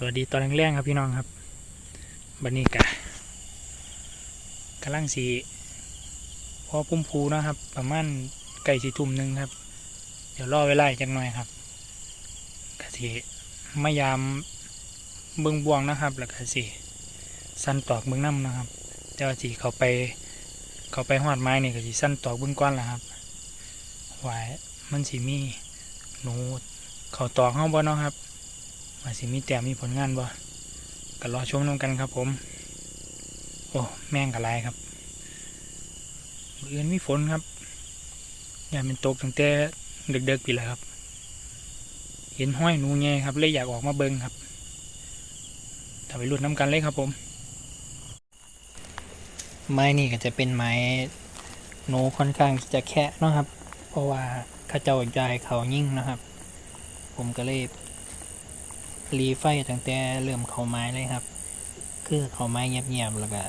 สวัสดีตอนแรกๆครับพี่น้องครับบันนี้กะกำลังสีพอพุ่มพูนะครับ ประมาณไก่สีทุ่มหนึ่งครับ เดี๋ยวรอเวลาจักหน่อยครับกะสีมายามเบิ้งบวงนะครับ แล้วกะสีสั้นตอกเบิ้งน้ำนะครับแต่ว่าสีเขาไปเขาไปหอดไม้นี่กะสีสั้นตอกเบิ้งก้อนละครับหวายมันสีมีหนูเขาตอกเข้าบ่เนาะครับ ว่าสิมีแต้มมีผลงานบ่ก็รอชมน้ำกันครับผม โอ้แม่งกะไรครับมื้ออื่นมีฝนครับอยากเป็นตกตั้งแต่เด็กๆปีแล้วครับ เห็นห้อยนูแง่ครับเลยอยากออกมาเบิ่งครับถ้าไปรุ่นน้ำกันเลยครับผม ไม้นี่ก็จะเป็นไม้หนูค่อนข้างจะแคะเนาะครับ เพราะว่าข้าเจ้ายายเขายิ่งนะครับ ผมก็เลย รีไฟตั้งแต่เริ่มเข้าไม้เลยครับ คือเข้าไม้เงียบๆแล้วก็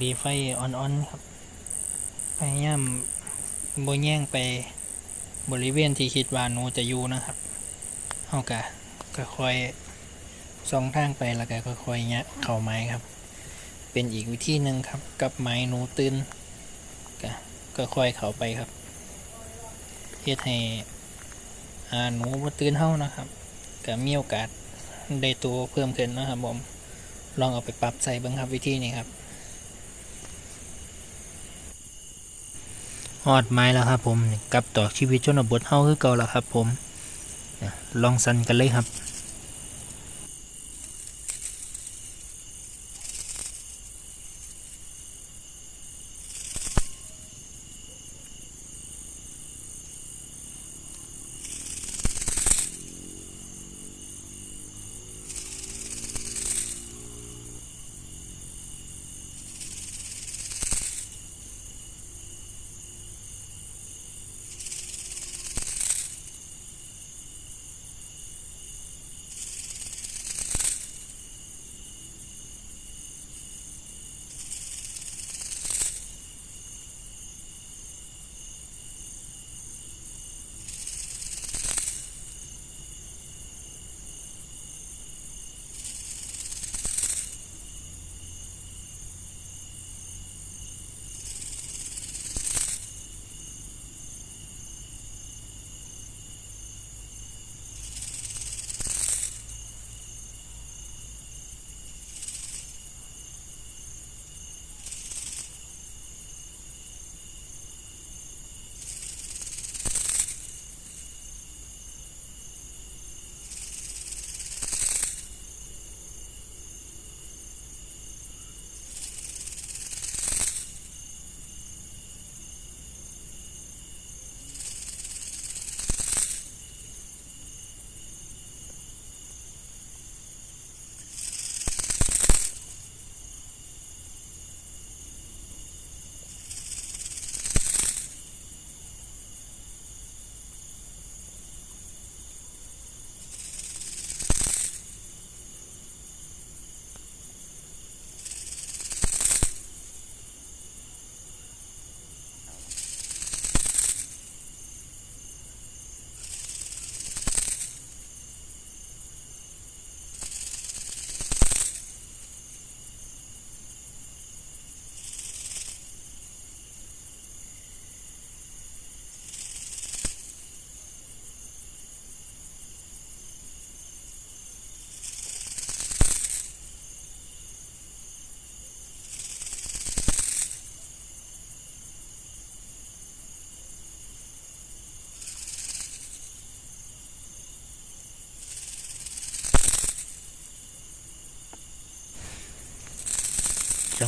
รีไฟอ่อนๆครับ พยายามโบแย่งไปบริเวณที่คิดว่าหนูจะอยู่นะครับเอากะก็ค่อยสองทางไปแล้วก็ค่อยๆเนี้ยเข้าไม้ครับ เป็นอีกวิธีหนึ่งครับ กับไม้หนูตื่นก็ก็ค่อยเข้าไปครับเพื่อให้อ่าหนูบ่ตื่นเฮานะครับก็มีโอกาส ได้ตัวเพิ่มขึ้นนะครับผม ลองเอาไปปรับใส่บ้างครับวิธีนี้ครับฮอดไม้แล้วครับผมกับต่อชีวิตชนบทเฮาคือเก่าแล้วครับผมลองสันกันเลยครับ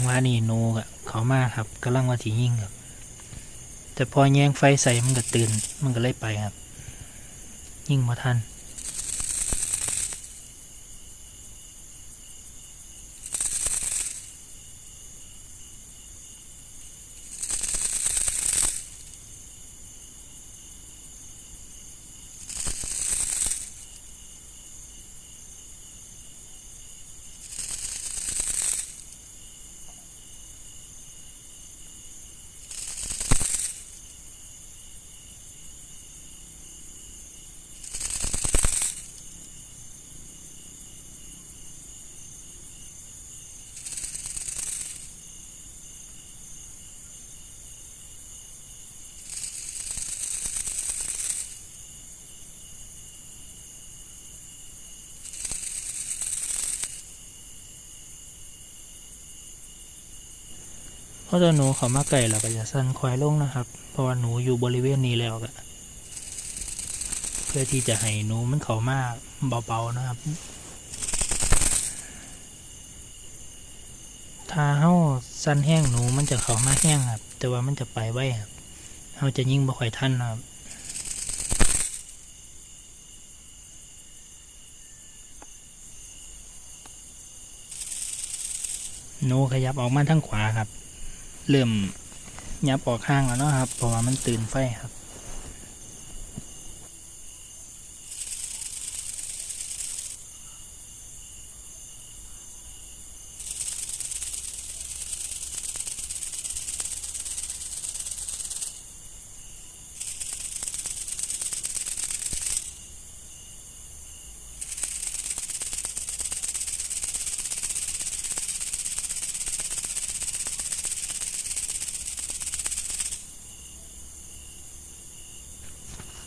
จังหวะนี้นูกะเขามาครับกำลังว่าสียิ่งครับ แต่พอแยงไฟใส่มันก็ตื่น มันก็เลยไปครับ ยิ่งมาทัน เพราะถ้าหนูเขามาไก่เราก็จะสั้นควายลงนะครับ เพราะว่าหนูอยู่บริเวณนี้แล้วก็เพื่อที่จะให้หนูมันเขามาเบาๆนะครับ ถ้าเฮาสั้นแห้งหนูมันจะเขามาแห้งครับ แต่ว่ามันจะไปไว้ครับเฮาจะยิ่งบ่ค่อยทันนะครับหนูขยับออกมาทางขวาครับ เริ่มยับออกข้างแล้วเนาะครับ เพราะว่ามันตื่นไฟครับ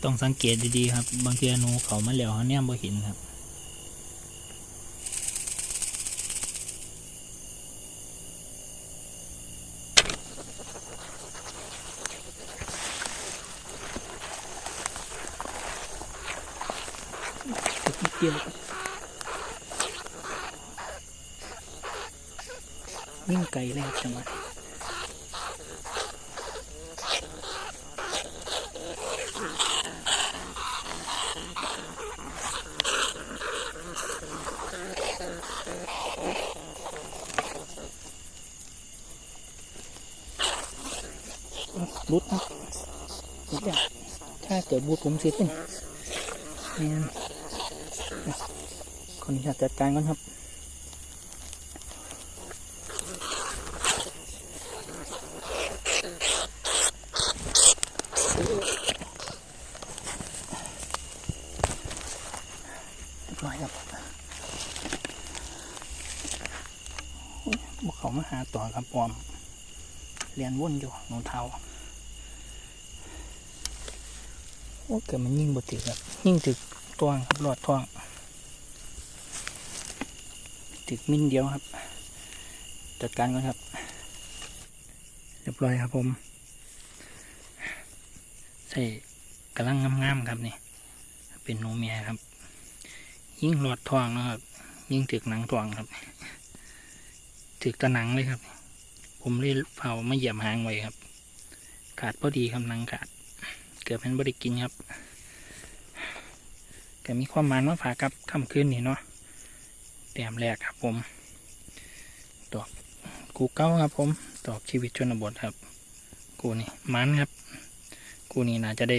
ต้องสังเกตดีๆครับ บางทีหนูเขามาแล้วเขาเนี่ยบ่เห็นครับเกี่ยววิ่งไกลเลยครับจังหวะ บูทครับบูทอย่างถ้าเกิดบูทผมเสียขึ้นนี่ขออนุญาตจัดการก่อนครับเรียบร้อยครับบุกเขามาหาต่อครับปอมเรียนวุ่นอยู่หนูเทา โอ้เกิดมันยิ่งบติครับยิ่งถึกตวงครับหลอดทองถึกมินเดียวครับจัดการก่อนครับ เรียบร้อยครับผม ใส่กำลังงามๆครับนี่ เป็นหนูเมียครับ ยิ่งหลอดทองนะครับ ยิ่งถึกหนังทองครับ ถึกตะหนังเลยครับ ผมเลยเผามาเหยียบหางไว้ครับ ขาดพอดีครับหนังขาด เกือบเป็นบริกินครับก็มีความมายว่าฝากกับค่ำคืนนี่เนาะแต้มแรกครับผมดอกกูเก้าครับผมดอกชีวิตชนบทครับ กูนี่มันครับ กูนี่น่าจะได้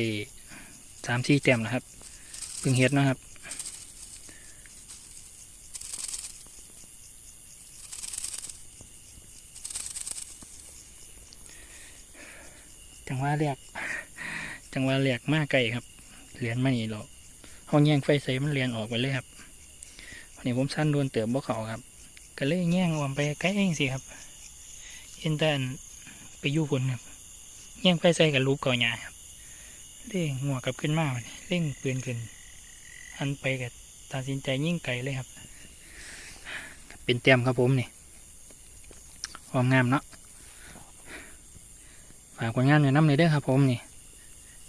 สามสี่แต้มนะครับเพิ่งเฮ็ดนะครับจังหวะเรียก จังหวะเรียกมากไกลครับเหรียญมานี่หรอกห้องแย่งไฟใส่มันเรียนออกไปเลยครับวันนี้ผมสั้นโดนเติบบ่เขาครับ ก็เลยแย่งออมไปใกล้เองสิครับเห็นแต่อันไปยู่บนครับแย่งไฟใส่กับลูกก่อหญ้าครับเร่งหัวกลับขึ้นมาเร่งปืนขึ้นหันไปกับตัดสินใจยิ่งไกลเลยครับ เป็นเตียมครับผมนี่ความงามเนาะฝากผลงานแนะนำเลยเด้อครับผมนี่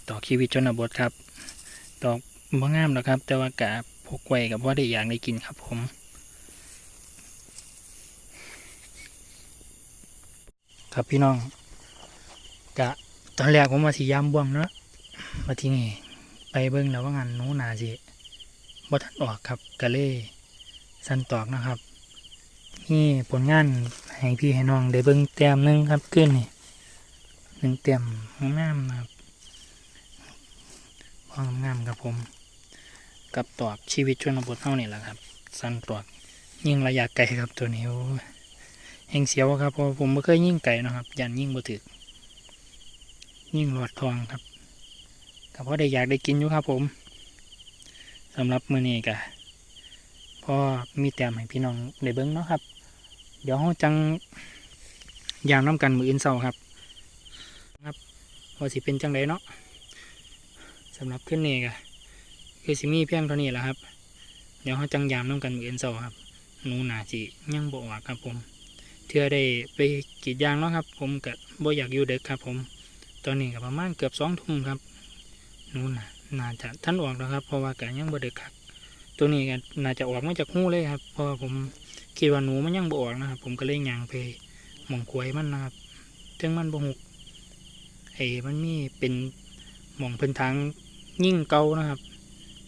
ต่อชีวิตชนบทครับ ดอกบ่งามหรอกครับ แต่ว่ากะพกไว้กับว่าได้อย่างได้กินครับผมครับพี่น้องกะตอนแรกผมมาสียามบ่วงเนาะมาที่นี่ไปเบิ้งแล้วว่างานนูหนาสิบ่ทันออกครับก็เลยสั้นตอกนะครับ นี่ผลงานให้พี่ให้น้องได้เบิ้งแต้มหนึงครับขึ้นนี่หนึ่งเต็มงามนะครับ พองามครับผม กับตอกชีวิตชนบทเท่านี่แหละครับ สั้นตอกยิ่งระยะไกลครับตัวนี้โอ้ยแหงเสียวครับเพราะผมไม่เคยยิ่งไกลนะครับยันยิ่งบ่ถึก ยิ่งหลอดทองครับก็เพราะได้อยากได้กินอยู่ครับผมสำหรับมือนี้กะพอมีแต้มให้พี่น้องได้เบิ้งเนาะครับ เดี๋ยวเราจังยามน้ำกันมืออื่นเศร้าครับว่าสิเป็นจังไดเนาะ สำหรับขึ้นนี่ก็คือสิมีเพียงเท่านี้แหละครับ เดี๋ยวเขาจังยามน้ำกันมือเอ็นโซครับหนูหนาสิยังบออกครับผม เทื่อได้ไปกีดยางเนาะครับ ผมก็บ่อยากอยู่เด็กครับ ผม ตอนนี้ก็ประมาณเกือบสองทุ่มครับนู่นน่ะน่าจะท่านออกแล้วครับ เพราะว่าก็ยังบ่เด็กครับตัวนี้ก็น่าจะออกมาจากหูเลยครับเพราะว่าผมคิดว่าหนูมันยังบ่ออกนะครับ ผมก็เลยยางไปหม่องกล้วยมันนะครับถึงมันบ่หุกไอ้มันมีเป็นหม่องพิ่นทาง ยิ่งเกานะครับ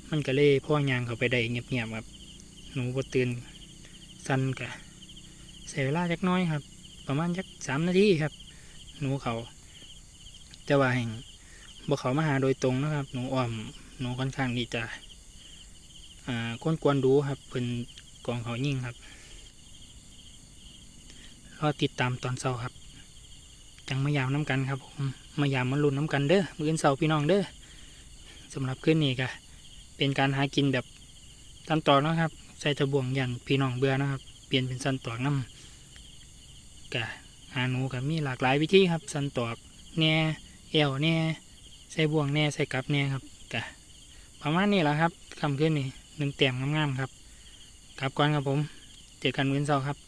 มันก็เลยพ่อยางเขาไปได้เงียบๆครับหนูบ่ตื่นสันกะใช้เวลาจักน้อยครับ ประมาณจักสามนาทีครับ หนูเขาแต่ว่าแห่งบ่เขามาหาโดยตรงนะครับ หนูอ้อมหนูค่อนข้างที่จะอ่าก้นกวนดูครับเพิ่นกองเขายิ่งครับรอติดตามตอนเสาร์ครับ จังมายามน้ำกันครับผมมายามมาลุ้นน้ำกันเด้อมือนเสาร์พี่น้องเด้อ สำหรับคืนนี้ก็เป็นการหากินแบบตันต่อนะครับ ใส่ตะบวงอยันพี่น้องเบื่อนะครับ เปลี่ยนเป็นสันตอกน้ำกะหาหนูกับมีหลากหลายวิธีครับ สันตอกแน่เอวแน่ใส่บ่วงแน่ใส่กับแน่ครับกะประมาณนี้แหละครับคำขึ้นนี่หนึ่งเตียมงามๆครับกลับก่อนครับผม เจอกันมื้ออนเสาร์ครับ